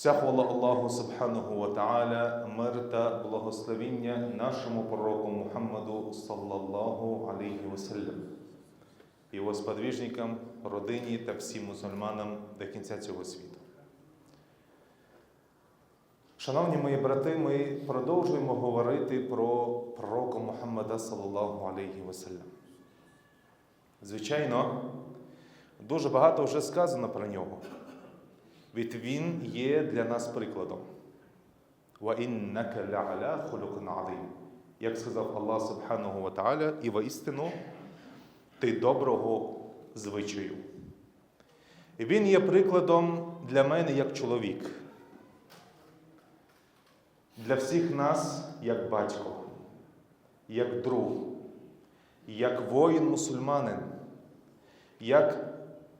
Вся хвала Аллаху Субханаху ва Та'аля, мир та благословіння нашому пророку Мухаммаду саллаллаху алейхі ваsallam, його сподвіжникам, родині та всім мусульманам до кінця цього світу. Шановні мої брати, ми продовжуємо говорити про пророка Мухаммада саллаллаху алейхі ваsallam. Звичайно, дуже багато вже сказано про нього. Від він є для нас прикладом. Як сказав Аллах Субханаху ва Та'аля, і воістину ти доброго звичаю. І він є прикладом для мене як чоловік, для всіх нас як батько, як друг, як воїн-мусульманин, як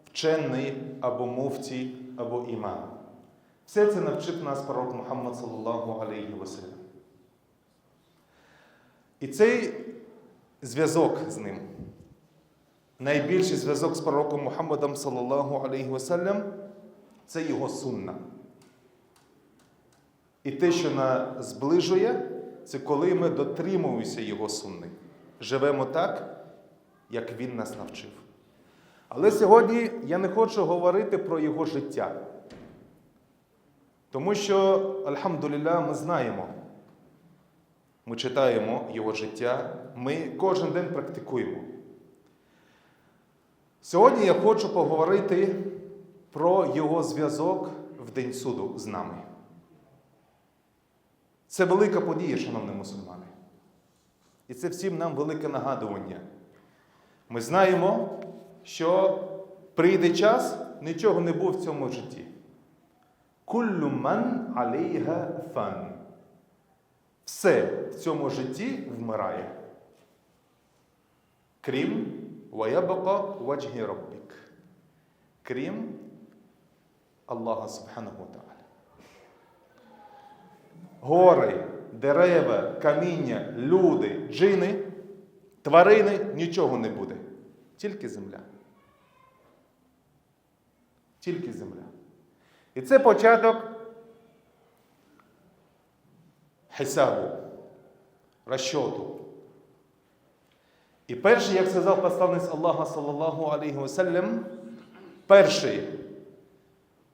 вчений або муфтій, або імам. Все це навчив нас пророк Мухаммад саллаллаху алейхі ваsallam. І цей зв'язок з ним, найбільший зв'язок з пророком Мухаммадом саллаллаху алейхі ваsallam – це його сунна. І те, що нас зближує, це коли ми дотримуємося його сунни. Живемо так, як він нас навчив. Але сьогодні я не хочу говорити про його життя. Тому що, Альхамдулілля, ми знаємо, ми читаємо його життя, ми кожен день практикуємо. Сьогодні я хочу поговорити про його зв'язок в День суду з нами. Це велика подія, шановні мусульмани. І це всім нам велике нагадування. Ми знаємо, що прийде час, нічого не буде в цьому житті. Куллю ман алейга фан. Все в цьому житті вмирає. Крім ваябака ваджгі раббік. Крім Аллаха Субханаху Та'аля. Гори, дерева, каміння, люди, джини, тварини нічого не буде. Тільки земля. Тільки земля. І це початок хисабу, розчоту. І перший, як сказав посланець Аллаха, саллаллаху алейхи ваsallam, перший,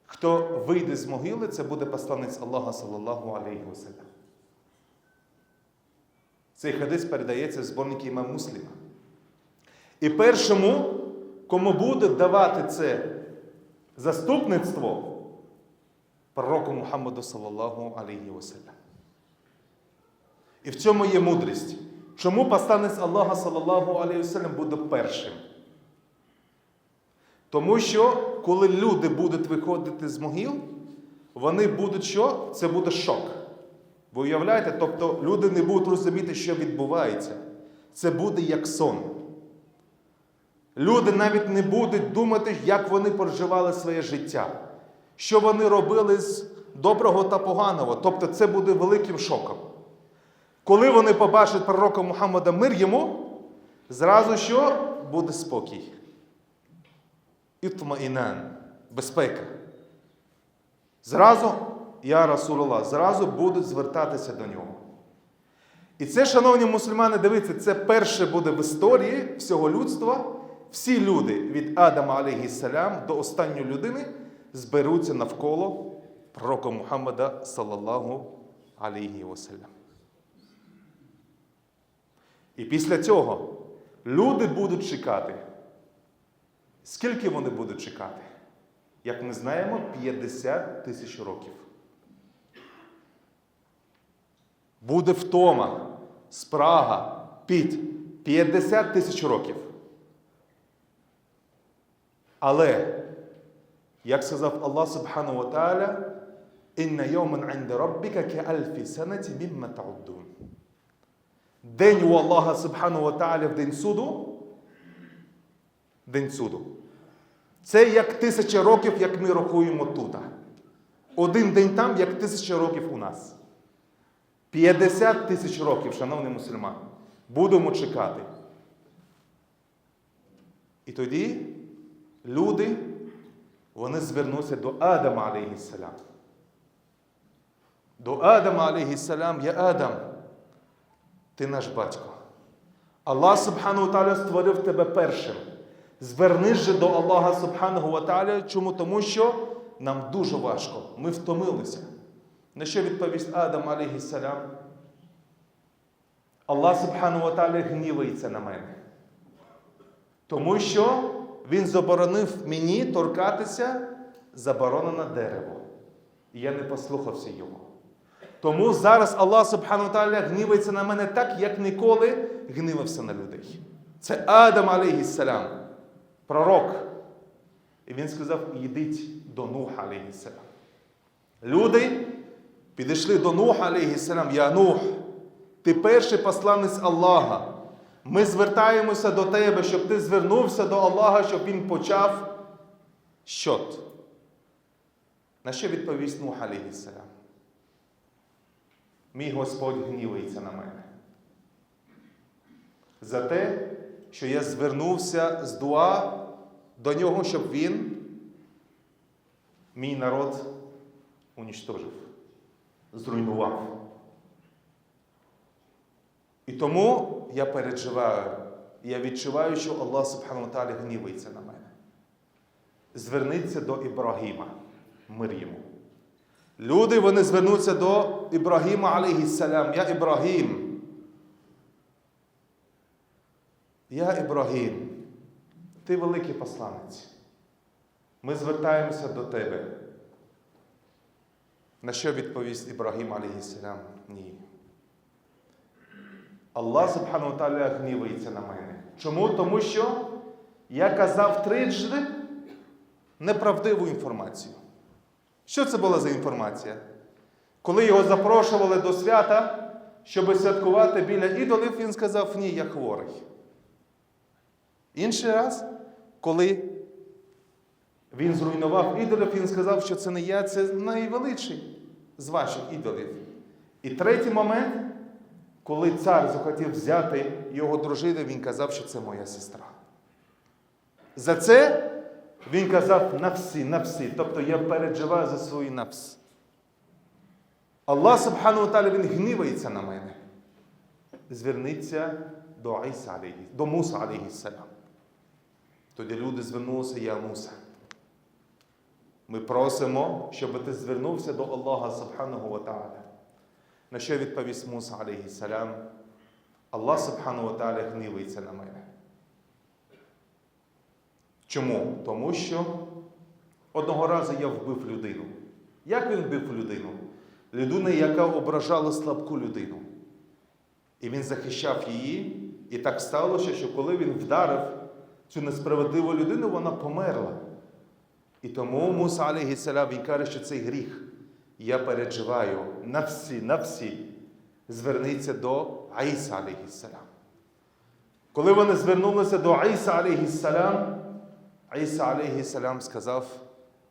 хто вийде з могили, це буде посланець Аллаха, саллаллаху алейхи ваsallam. Цей хадис передається в зборнику імам Мусліма. І першому, кому буде давати це заступництво, пророку Мухаммаду саллаллаху алейхі ваsallam. І в цьому є мудрість. Чому посланець Аллаха саллаллаху алейхі ваsallam буде першим? Тому що, коли люди будуть виходити з могил, вони будуть що? Це буде шок. Ви уявляєте? Тобто люди не будуть розуміти, що відбувається. Це буде як сон. Люди навіть не будуть думати, як вони проживали своє життя, що вони робили з доброго та поганого. Тобто це буде великим шоком. Коли вони побачать пророка Мухаммада мир йому, зразу що буде спокій. Ітмаінан, безпека. Зразу, я Расулалlah, зразу будуть звертатися до нього. І це, шановні мусульмани, дивіться, це перше буде в історії всього людства. Всі люди від Адама, алейхіссалям, до останньої людини зберуться навколо пророка Мухаммада, саллаллаху алейхі ваsallam. І після цього люди будуть чекати. Скільки вони будуть чекати? Як ми знаємо, 50 тисяч років. Буде втома, спрага, піт 50 тисяч років. Але, як сказав Аллах Субхану Та'аля, «Інна йоман інда раббіка кеальфі санаті мімма тауддун». День у Аллаха Субхану Та'аля в день суду. День суду. Це як тисяча років, як ми рахуємо тут. Один день там, як тисяча років у нас. 50 тисяч років, шановні мусульмани, будемо чекати. І тоді люди, вони звернуться до Адама, алейхіссалям. до Адама, алейхіссалям, я Адам, ти наш батько. Аллах Субхану Тааля створив тебе першим. Звернись же до Аллаха Субхану Ва. Чому? Тому що нам дуже важко. Ми втомилися. На що відповість Адам, алейхіссалям? Аллах Субхану Ва гнівається на мене. Тому що Він заборонив мені торкатися заборонене дерево. І я не послухався його. Тому зараз Аллах Субхану Тааля гнівається на мене так, як ніколи гнівався на людей. Це Адам, алейхіссалям, пророк. І він сказав: йдіть до Нуха, алейхіссалям. Люди підійшли до Нуха, алейхіссалям, я Нух, ти перший посланець Аллаха. Ми звертаємося до тебе, щоб ти звернувся до Аллаха, щоб він почав щот. На що відповість Нух, алейхіссалям? Мій Господь гнівається на мене. За те, що я звернувся з дуа до нього, щоб він мій народ унічтожив, зруйнував. І тому я переживаю, я відчуваю, що Аллах Субхану Талі гнівається на мене. Зверніться до Ібрагіма, мир йому. Люди вони звернуться до Ібрагіма, алейхіссалям. Я Ібрагім. Я Ібрагім. Ти великий посланець. Ми звертаємося до тебе. На що відповість Ібрагім, алейхіссалям? Ні. Аллах Субхану Таля гнівається на мене. Чому? Тому що я казав тричі неправдиву інформацію. Що це була за інформація? Коли його запрошували до свята, щоб святкувати біля ідолів, він сказав, ні, я хворий. Інший раз, коли він зруйнував ідолів, він сказав, що це не я, це найвеличий з ваших ідолів. І третій момент, коли цар захотів взяти його дружину, він казав, що це моя сестра. За це він казав на всі, на всі. Тобто я переживаю за свої напс. Аллах Субхану Таля, він гнівається на мене. Зверніться до Іса, до Муса, алейхіссалям. Тоді люди звернулися, я Муса. Ми просимо, щоб ти звернувся до Аллаха Субхану Та'аля. На що відповість Муса, алейхіссалям? Аллах Субхану Та'аля гнівається на мене. Чому? Тому що одного разу я вбив людину. Як він вбив людину? Людину, яка ображала слабку людину. І він захищав її, і так сталося, що коли він вдарив цю несправедливу людину, вона померла. І тому Муса, алейхіссалям, він каже, що цей гріх. Я переживаю на всі, на всі. Зверніться до Аїса, алейхіссалям. Коли вони звернулися до Аїса, алейхіссалям, Іса, алейхіссалям, сказав,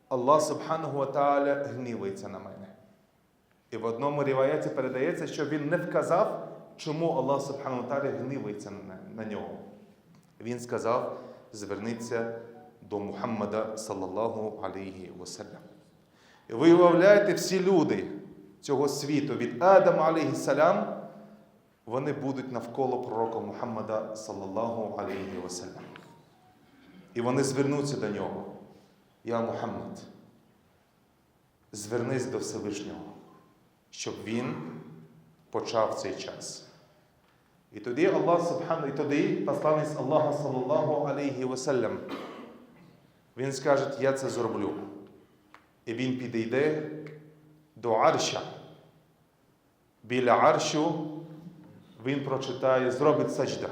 Аллах Субхану Ва Тааля гнівається на мене. І в одному ріваяті передається, що він не вказав, чому Аллах Субхану Ва Тааля гнівається на, нього. Він сказав, зверніться до Мухаммада, саллаллаху алейхі ваsallam. Ви уявляєте, всі люди цього світу від Адама, алейхіссалям, вони будуть навколо пророка Мухаммада, саллаллаху алейхі ваsallam. І вони звернуться до нього. Я Мухаммад, звернись до Всевишнього, щоб він почав цей час. І тоді Аллах Субхану, і тоді посланець Аллаха саллаллаху алейхі ваsallam, він скаже, я це зроблю. І він підійде до арша. Біля аршу він прочитає, зробить саджда.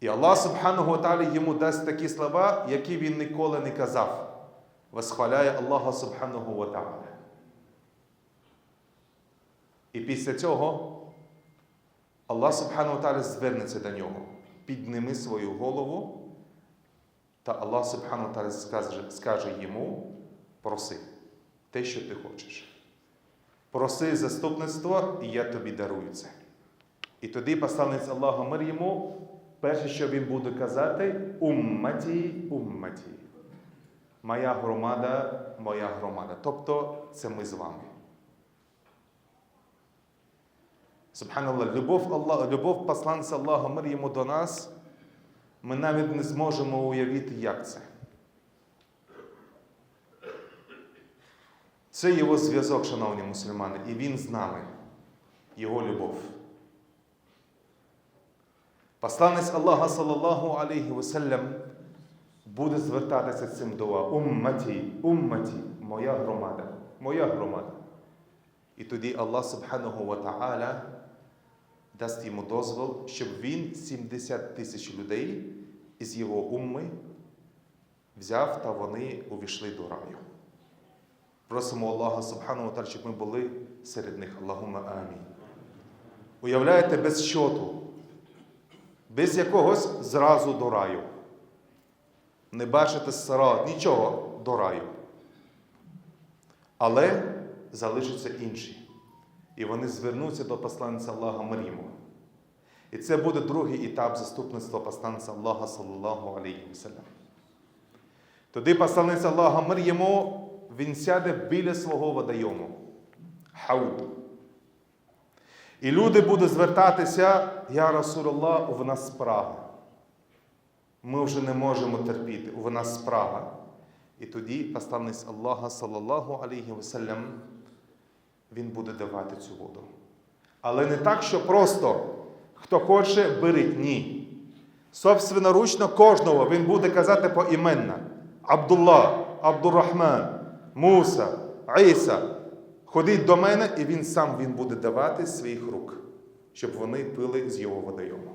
І Аллах Субхану Талі йому дасть такі слова, які він ніколи не казав. Восхваляє Аллаха Субхану Ва І після цього Аллах Субхану Талі звернеться до нього. Підними свою голову, та Аллах Субхану Талі скаже йому: проси те, що ти хочеш. Проси заступництво, і я тобі дарую це. І тоді посланець Аллаха мир йому Перше, що він буде казати, умматі, умматі. Моя громада, моя громада. Тобто це ми з вами. Субханаллах, любов, Аллах, любов посланця Аллаха мир йому до нас, ми навіть не зможемо уявити, як це. Це його зв'язок, шановні мусульмани, і він з нами, його любов. Посланець Аллаха, салаллаху алейхи васелям, буде звертатися цим дуа. Умматі, умматі, моя громада, моя громада. І тоді Аллах Субханаху ва Ta'ala дасть йому дозвол, щоб він 70 тисяч людей із його умми взяв та вони увійшли до раю. Просимо Аллаха Субхану ва щоб ми були серед них. Аллахума амінь. Уявляєте, без щоту, без якогось зразу до раю. Не бачите сара, нічого до раю. Але залишаться інші. І вони звернуться до посланця Аллаха Маріму. І це буде другий етап заступництва посланця Аллаха, саллаллаху алейхі вассалям. Тоді посланець Аллаха Мар'яму, він сяде біля свого водойому. Хауд. І люди будуть звертатися, Я Расулаллах, в нас спрага. Ми вже не можемо терпіти, в нас спрага. І тоді посланець Аллаха, саллаллаху алейхі вассалям, він буде давати цю воду. Але не так, що просто хто хоче, беріть. Ні. Собственноручно кожного він буде казати поіменно. Абдулlah, Абдуррахман, Муса, Іса. Ходіть до мене, і він сам він буде давати своїх рук, щоб вони пили з його водойому.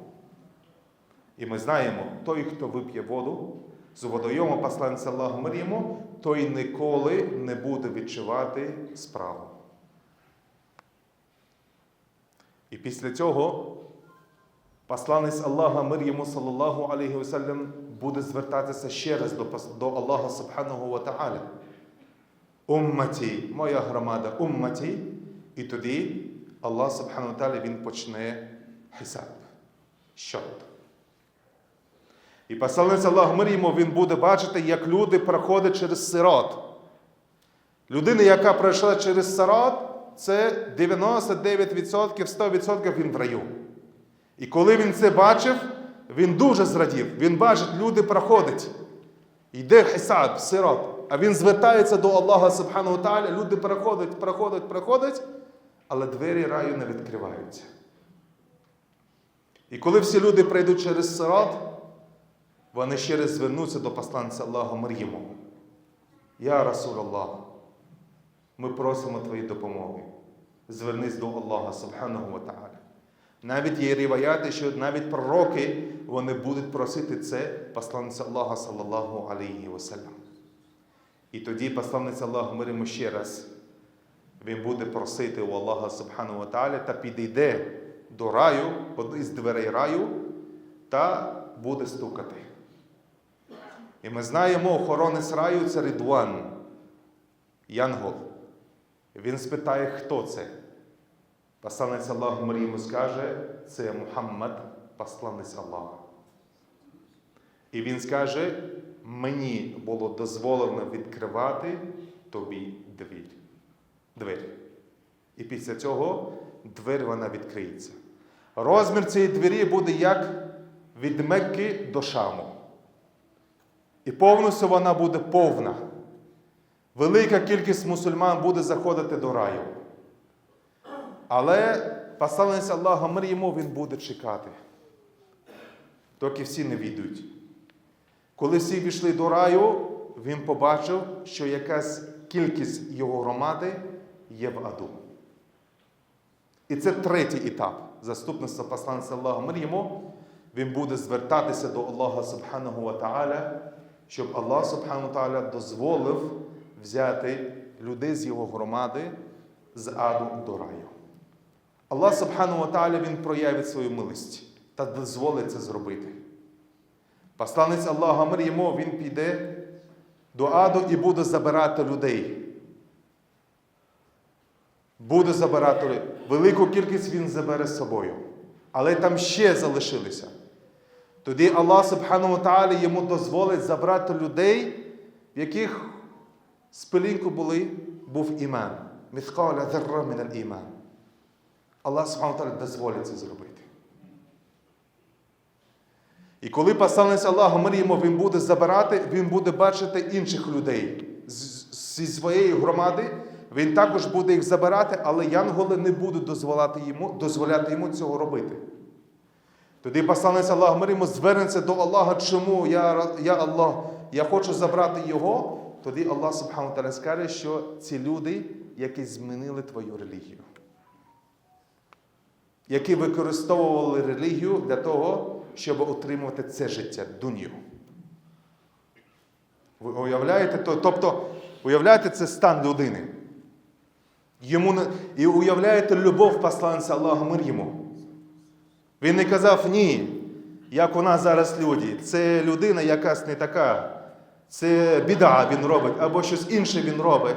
І ми знаємо, той, хто вип'є воду з водойому посланця Аллаху Мар'яму, той ніколи не буде відчувати справу. І після цього посланець Аллаха мир йому, саллаллаху алейхи вассалям, буде звертатися ще раз до, до Аллаха Субханаhu ва Ta'ala. Умматі, моя громада, умматі. І тоді Аллах Субхану Ta'ala, він почне хисаб. Щот. І посланець Аллах мир йому, він буде бачити, як люди проходять через сирот. Людина, яка пройшла через сирот, це 99%, 100% він в раю. І коли він це бачив, він дуже зрадів. Він бачить, люди проходять. Йде хисаб, сирот. А він звертається до Аллаха Субхану ва люди проходять, проходять, проходять, але двері раю не відкриваються. І коли всі люди пройдуть через сирот, вони ще раз звернуться до посланця Аллаха Мар'їму. Я Расул Аллах, ми просимо Твої допомоги. Звернись до Аллаха Субханаhu ва Навіть є ріваяти, що навіть пророки вони будуть просити це посланця Аллаха саллаллаху алейхі вассалям. І тоді посланець Аллаху мир йому ще раз. Він буде просити у Аллаха Субхану ва та підійде до раю, із дверей раю, та буде стукати. І ми знаємо, охоронець раю це Ридван, Янгол. Він спитає, хто це. Посланець Аллаху мир скаже, це Мухаммад, посланець Аллаха. І він скаже, мені було дозволено відкривати тобі двір. двері. І після цього двері вона відкриється. Розмір цієї двері буде як від Мекки до Шаму. І повністю вона буде повна. Велика кількість мусульман буде заходити до раю. Але посланець Аллаха мир йому він буде чекати. Доки всі не війдуть. Коли всі війшли до раю, він побачив, що якась кількість його громади є в аду. І це третій етап заступництва посланця Аллаха мир. Він буде звертатися до Аллаха ва Ta'ala, щоб Аллах Субхану Ta'ala дозволив взяти людей з його громади з аду до раю. Аллах Субхану ва Ta'ala Він проявить свою милість та дозволить це зробити. Посланець Аллаха мир йому, він піде до аду і буде забирати людей. Буде забирати людей. Велику кількість він забере з собою. Але там ще залишилися. Тоді Аллах Субхану Ta'ala йому дозволить забрати людей, в яких з пилинку були, був іман. Міскаля дерра мін іман. Аллах Субхану Таля дозволить це зробити. І коли посланець Аллаху Маріємо, він буде забирати, він буде бачити інших людей зі своєї громади. Він також буде їх забирати, але янголи не будуть дозволяти йому, дозволяти йому цього робити. Тоді посланець Аллаху Маріємо звернеться до Аллаха, чому я, я Аллах, я хочу забрати його. Тоді Аллах Субхану Таля скаже, що ці люди, які змінили твою релігію, які використовували релігію для того, щоб отримувати це життя, дуню. Ви уявляєте? То- Тобто, уявляєте, це стан людини. Йому. І уявляєте любов посланця Аллаха мир йому. Він не казав ні, як у нас зараз люди. Це людина якась не така. Це біда він робить, або щось інше він робить.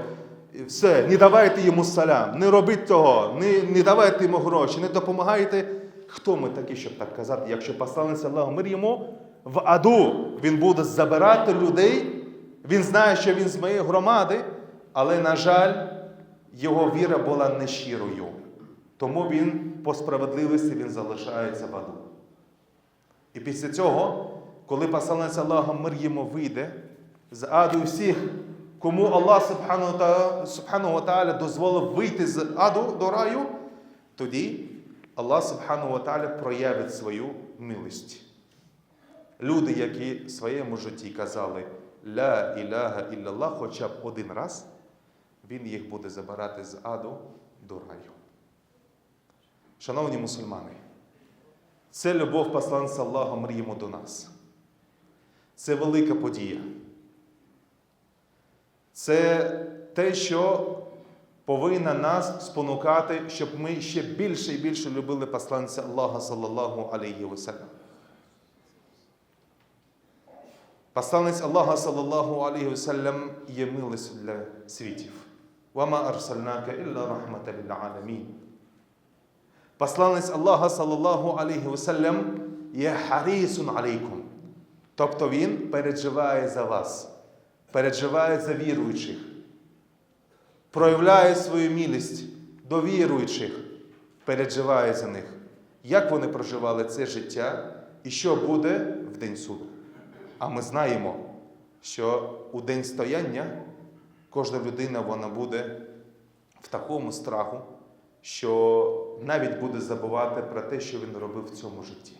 Все, не давайте йому салям, не робіть того, не, не давайте йому гроші, не допомагайте. Хто ми такі, щоб так казати? Якщо посланець Аллаху мир йому в аду він буде забирати людей, він знає, що він з моєї громади, але, на жаль, його віра була нещирою. Тому він по справедливості він залишається в аду. І після цього, коли посланець Аллаха мир йому вийде з аду всіх, кому Аллах Субхану Тааля дозволив вийти з аду до раю, тоді Аллах Субхану ва проявить свою милість. Люди, які в своєму житті казали Ла іляха ілlallah хоча б один раз, він їх буде забирати з аду до раю. Шановні мусульмани, це любов посланця Аллаха мріємо до нас. Це велика подія. Це те, що повинна нас спонукати, щоб ми ще більше і більше любили посланця Аллаха, саллаллаху алейхі васалям. Посланець Аллаха, саллаллаху алейхі васалям, є милістю для світів. Вама арсальнака ілля рахмата ліл. Посланець Аллаха, саллаллаху алейхі васалям, є харісун алейкум. Тобто він переживає за вас, переживає за віруючих проявляє свою милість до віруючих, переживає за них. Як вони проживали це життя і що буде в день суду? А ми знаємо, що у день стояння кожна людина вона буде в такому страху, що навіть буде забувати про те, що він робив в цьому житті.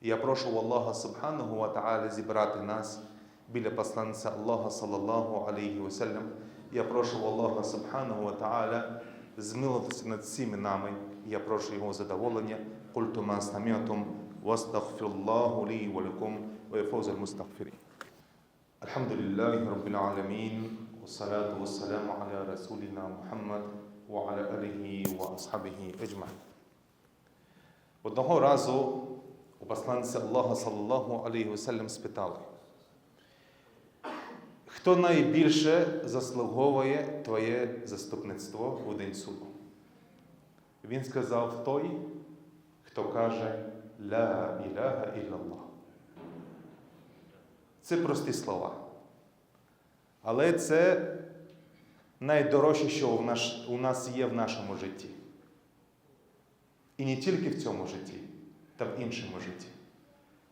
Я прошу Аллаха Субханого ва Та'аля зібрати нас біля посланця Аллаха саллаллаху алейхі ваsallam. Я прошу Аллаха Субханого ва Та'аля змилуватися над всіми нами. Я прошу Його задоволення. Культу ма сам'ятум вастагфируллаху лі ва лакум ва яфузу al-мустагфирин. الحمد لله رب العالمين والصلاة والسلام على رسولنا محمد وعلى آله وأصحابه أجمعين. Одного разу у посланця Аллаха саллаллаху алейхи ваsallam спитали, хто найбільше заслуговує твоє заступництво у день суду? Він сказав той, хто каже Ла іляха ілlallah. Це прості слова. Але це найдорожче, що у нас є в нашому житті. І не тільки в цьому житті, та в іншому житті.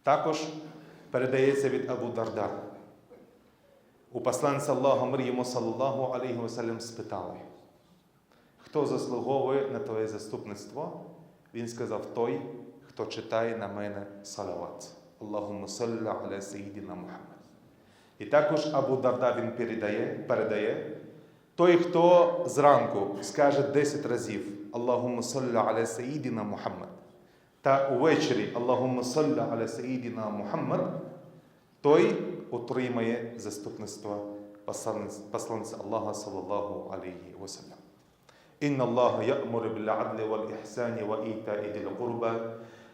Також передається від Абу Дарда. У посланця Аллаха Мріємо, саллаллаху алейхі ваsallam, спитали, хто заслуговує на твоє заступництво? Він сказав той, хто читає на мене салават. Аллахумма салли аля Саїдіна Мухаммад. І також Абу Дарда він передає, передає той, хто зранку скаже 10 разів Аллахумма салли аля Саїдіна Мухаммад. Та увечері Аллахумма салли аля Саїдіна Мухаммад, той отримає заступництво посланця посланця Аллаха саллаллаху алейхі ваsallam. إن الله يأمر بالعدل والإحسان وإيتاء ذي القربى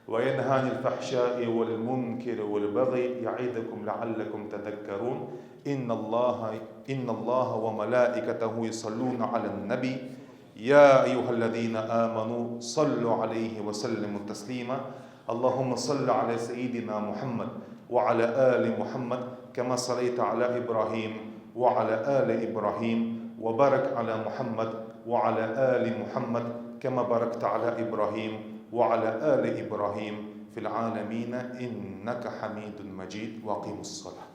وينهى عن الفحشاء والمنكر والبغي يعظكم لعلكم تذكرون إن الله إن الله وملائكته يصلون على النبي يا أيها الذين آمنوا صلوا عليه وسلموا تسليما اللهم صل على سيدنا محمد وعلى آل محمد كما صليت على إبراهيم وعلى آل إبراهيم وبارك على محمد وعلى آل محمد كما باركت على إبراهيم وعلى آل إبراهيم في العالمين إنك حميد مجيد. وأقيموا الصلاة.